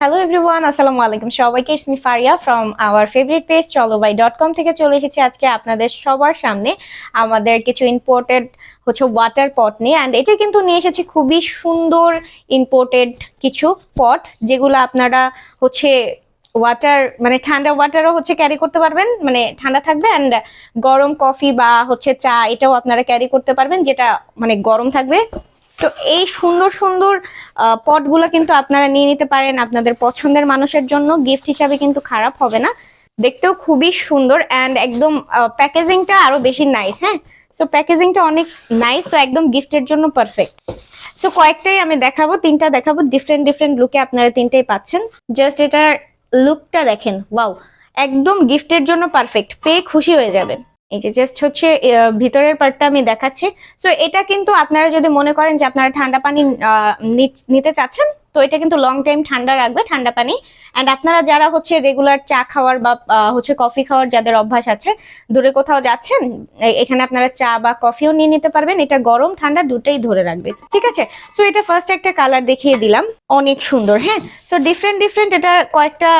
Hello everyone আসসালামু আলাইকুম সবাইকে Ismi Faria from our favourite page Cholobai dot com থেকে চলে এসেছি আজকে আপনাদের সবার সামনে। আমাদের কিছু ইম্পোর্টেড হচ্ছে ওয়াটার পট নিয়ে অ্যান্ড এটা কিন্তু নিয়ে এসেছি খুবই সুন্দর ইম্পোর্টেড কিছু পট যেগুলো আপনারা হচ্ছে ওয়াটার মানে ঠান্ডা ওয়াটারও হচ্ছে ক্যারি করতে পারবেন মানে ঠান্ডা থাকবে অ্যান্ড গরম কফি বা হচ্ছে চা এটাও আপনারা ক্যারি করতে পারবেন, যেটা মানে গরম থাকবে। তো এই সুন্দর সুন্দর পটগুলো কিন্তু আপনারা নিয়ে নিতে পারেন আপনাদের পছন্দের মানুষের জন্য। গিফট হিসাবে কিন্তু খারাপ হবে না। দেখতেও খুবই সুন্দর অ্যান্ড একদম প্যাকেজিংটা আরও বেশি নাইস হ্যাঁ? সো প্যাকেজিংটা অনেক নাইস তো একদম গিফটের জন্য পারফেক্ট সো কয়েকটাই আমি দেখাবো, তিনটা দেখাবো ডিফারেন্ট ডিফারেন্ট লুকে আপনারা তিনটেই পাচ্ছেন। জাস্ট এটার লুকটা দেখেন ওয়াও একদম গিফটের জন্য পারফেক্ট পেয়ে খুশি হয়ে যাবে এই যে জাস্ট হচ্ছে ভিতরের পার্টটা আমি দেখাচ্ছি। সো এটা কিন্তু আপনারা যদি মনে করেন যে আপনারা ঠান্ডা পানি নিতে চাচ্ছেন, তো এটা কিন্তু লং টাইম ঠান্ডা রাখবে, ঠান্ডা পানি। অ্যান্ড আপনারা যারা হচ্ছে রেগুলার চা খাওয়ার বা হচ্ছে কফি খাওয়ার যাদের অভ্যাস আছে, দূরে কোথাও যাচ্ছেন এখানে আপনারা চা বা কফিও নিয়ে নিতে পারবেন। এটা গরম, ঠান্ডা দুটোই ধরে রাখবে। ঠিক আছে? সো এটা ফার্স্ট একটা কালার দেখিয়ে দিলাম। অনেক সুন্দর হ্যাঁ? সো ডিফারেন্ট ডিফারেন্ট এটা কয়েকটা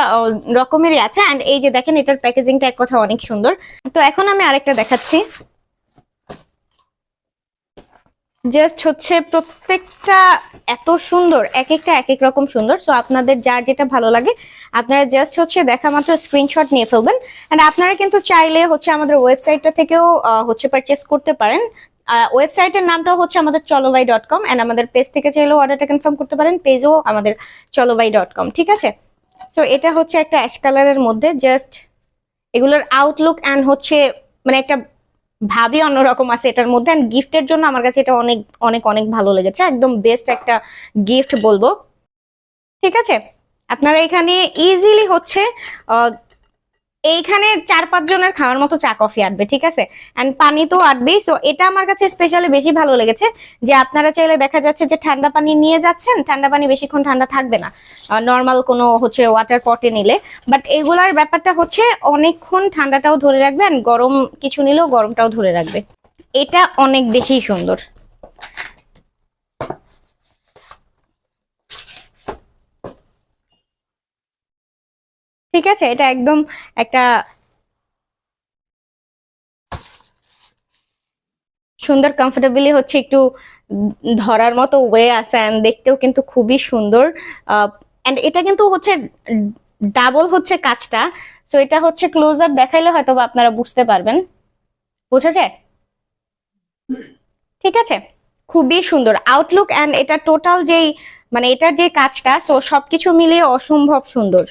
রকমেরই আছে। অ্যান্ড এই যে দেখেন, এটার প্যাকেজিংটা এক কথা অনেক সুন্দর। তো এখন আমি আরেকটা দেখাচ্ছি। জাস্ট হচ্ছে প্রত্যেকটা এত সুন্দর এক একটা এক এক রকম সুন্দর। সো আপনাদের যার যেটা ভালো লাগে, আপনারা জাস্ট হচ্ছে দেখা মাত্র স্ক্রিনশট নিয়ে ফেলবেন। এন্ড আপনারা কিন্তু চাইলে হচ্ছে আমাদের ওয়েবসাইটটা থেকেও হচ্ছে পারচেস করতে পারেন। ওয়েবসাইটের নামটাও হচ্ছে আমাদের চলোবাই ডট কম অ্যান্ড আমাদের পেজ থেকে চাইলেও অর্ডারটা কনফার্ম করতে পারেন। পেজও আমাদের চলোবাই ডট কম ঠিক আছে? সো এটা হচ্ছে একটা অ্যাশ কালারের মধ্যে জাস্ট এগুলোর আউটলুক অ্যান্ড হচ্ছে মানে একটা ভাবি অন্যরকম আছে এটার মধ্যে অ্যান্ড গিফটের জন্য আমার কাছে এটা অনেক অনেক অনেক ভালো লেগেছে। একদম বেস্ট একটা গিফট বলব। ঠিক আছে? আপনারা এখানে ইজিলি হচ্ছে এইখানে চার পাঁচ জনের খাওয়ার মতো চা কফি আটবে, ঠিক আছে? অ্যান্ড পানি তো আটবেই সো এটা আমার কাছে স্পেশালি বেশি ভালো লেগেছে যে আপনারা চাইলে দেখা যাচ্ছে যে ঠান্ডা পানি নিয়ে যাচ্ছেন, ঠান্ডা পানি বেশিক্ষণ ঠান্ডা থাকবে না। নর্মাল কোনো হচ্ছে ওয়াটার পটে নিলে। বাট এগুলার ব্যাপারটা হচ্ছে অনেকক্ষণ ঠান্ডাটাও ধরে রাখবে গরম কিছু নিলেও গরমটাও ধরে রাখবে। এটা অনেক বেশি সুন্দর। ঠিক আছে? এটা একদম একটা সুন্দর কমফোর্টেবলি হচ্ছে একটু ধরার মতো ওয়ে আছে and দেখতেও কিন্তু খুবই সুন্দর। এন্ড এটা কিন্তু হচ্ছে ডাবল হচ্ছে কাজটা। সো এটা হচ্ছে ক্লোজার দেখাইলে হয়তো আপনারা বুঝতে পারবেন। বোঝা যায়? ঠিক আছে? খুবই সুন্দর। আউটলুক অ্যান্ড এটা টোটাল যেই মানে এটার যে কাজটা সো সবকিছু মিলিয়ে অসম্ভব সুন্দর।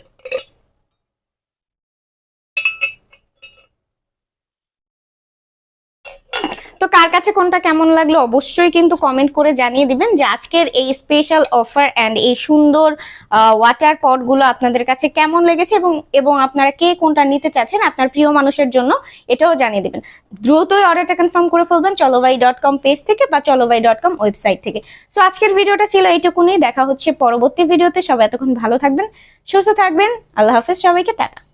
তো কার কাছে কোনটা কেমন লাগল অবশ্যই কিন্তু কমেন্ট করে জানিয়ে দিবেন যে আজকের এই স্পেশাল অফার অ্যান্ড এই সুন্দর ওয়াটার পটগুলো আপনাদের কাছে কেমন লেগেছে এবং এবং আপনারা কে কোনটা নিতে চাচ্ছেন আপনার প্রিয় মানুষের জন্য এটাও জানিয়ে দিবেন। দ্রুতই অর্ডারটা কনফার্ম করে ফেলবেন চলোবাই ডট কম পেজ থেকে বা চলোবাই ডট কম ওয়েবসাইট থেকে। সো আজকের ভিডিওটা ছিল এইটুকুনি। দেখা হচ্ছে পরবর্তী ভিডিওতে। সবাই এতক্ষণ ভালো থাকবেন, সুস্থ থাকবেন। আল্লাহ হাফেজ সবাইকে, টাটা।